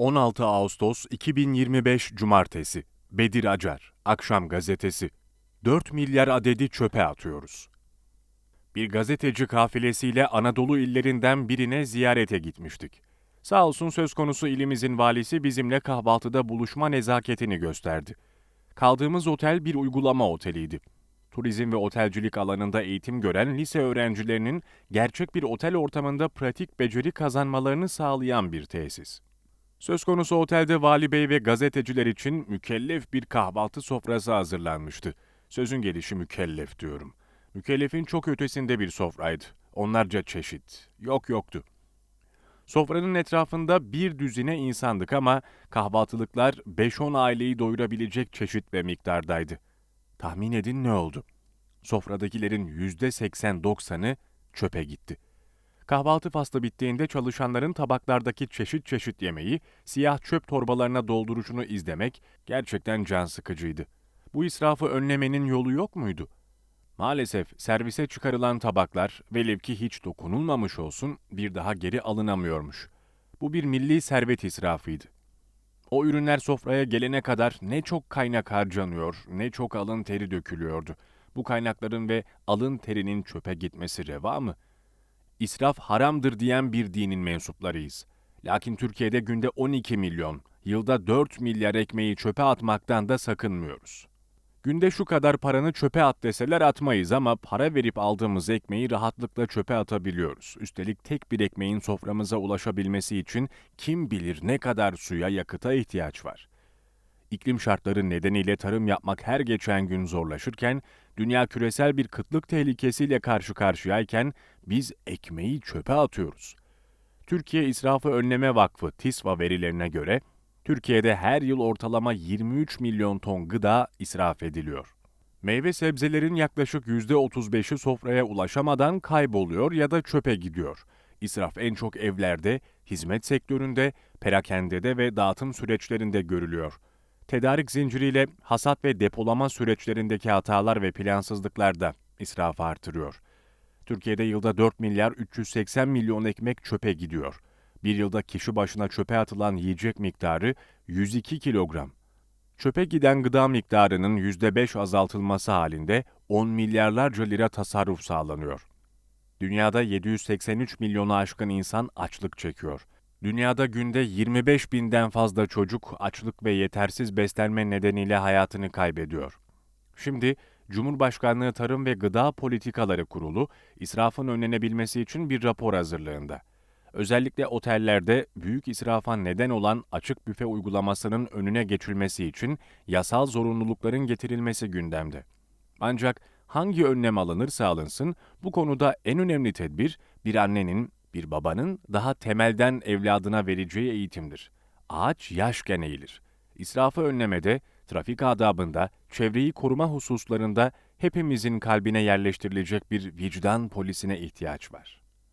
16 Ağustos 2025 Cumartesi Bedir Acar Akşam Gazetesi 4 milyar adedi çöpe atıyoruz. Bir gazeteci kafilesiyle Anadolu illerinden birine ziyarete gitmiştik. Sağ olsun söz konusu ilimizin valisi bizimle kahvaltıda buluşma nezaketini gösterdi. Kaldığımız otel bir uygulama oteliydi. Turizm ve otelcilik alanında eğitim gören lise öğrencilerinin gerçek bir otel ortamında pratik beceri kazanmalarını sağlayan bir tesis. Söz konusu otelde vali bey ve gazeteciler için mükellef bir kahvaltı sofrası hazırlanmıştı. Sözün gelişi mükellef diyorum. Mükellefin çok ötesinde bir sofraydı. Onlarca çeşit. Yok yoktu. Sofranın etrafında bir düzine insandık ama kahvaltılıklar 5-10 aileyi doyurabilecek çeşit ve miktardaydı. Tahmin edin ne oldu? Sofradakilerin %80-90'ı çöpe gitti. Kahvaltı faslı bittiğinde çalışanların tabaklardaki çeşit çeşit yemeği siyah çöp torbalarına dolduruşunu izlemek gerçekten can sıkıcıydı. Bu israfı önlemenin yolu yok muydu? Maalesef servise çıkarılan tabaklar velev ki hiç dokunulmamış olsun bir daha geri alınamıyormuş. Bu bir milli servet israfıydı. O ürünler sofraya gelene kadar ne çok kaynak harcanıyor, ne çok alın teri dökülüyordu. Bu kaynakların ve alın terinin çöpe gitmesi reva mı? İsraf haramdır diyen bir dinin mensuplarıyız. Lakin Türkiye'de günde 12 milyon, yılda 4 milyar ekmeği çöpe atmaktan da sakınmıyoruz. Günde şu kadar paranı çöpe at deseler atmayız ama para verip aldığımız ekmeği rahatlıkla çöpe atabiliyoruz. Üstelik tek bir ekmeğin soframıza ulaşabilmesi için kim bilir ne kadar suya, yakıta ihtiyaç var. İklim şartları nedeniyle tarım yapmak her geçen gün zorlaşırken, dünya küresel bir kıtlık tehlikesiyle karşı karşıyayken biz ekmeği çöpe atıyoruz. Türkiye İsrafı Önleme Vakfı TİSVA verilerine göre Türkiye'de her yıl ortalama 23 milyon ton gıda israf ediliyor. Meyve sebzelerin yaklaşık %35'i sofraya ulaşamadan kayboluyor ya da çöpe gidiyor. İsraf en çok evlerde, hizmet sektöründe, perakendede ve dağıtım süreçlerinde görülüyor. Tedarik zinciriyle hasat ve depolama süreçlerindeki hatalar ve plansızlıklar da israfı artırıyor. Türkiye'de yılda 4 milyar 380 milyon ekmek çöpe gidiyor. Bir yılda kişi başına çöpe atılan yiyecek miktarı 102 kilogram. Çöpe giden gıda miktarının %5 azaltılması halinde 10 milyarlarca lira tasarruf sağlanıyor. Dünyada 783 milyonu aşkın insan açlık çekiyor. Dünyada günde 25 binden fazla çocuk açlık ve yetersiz beslenme nedeniyle hayatını kaybediyor. Şimdi Cumhurbaşkanlığı Tarım ve Gıda Politikaları Kurulu israfın önlenebilmesi için bir rapor hazırlığında. Özellikle otellerde büyük israfa neden olan açık büfe uygulamasının önüne geçilmesi için yasal zorunlulukların getirilmesi gündemde. Ancak hangi önlem alınırsa alınsın bu konuda en önemli tedbir bir annenin, bir babanın daha temelden evladına vereceği eğitimdir. Ağaç yaşken eğilir. İsrafı önlemede, trafik adabında, çevreyi koruma hususlarında hepimizin kalbine yerleştirilecek bir vicdan polisine ihtiyaç var.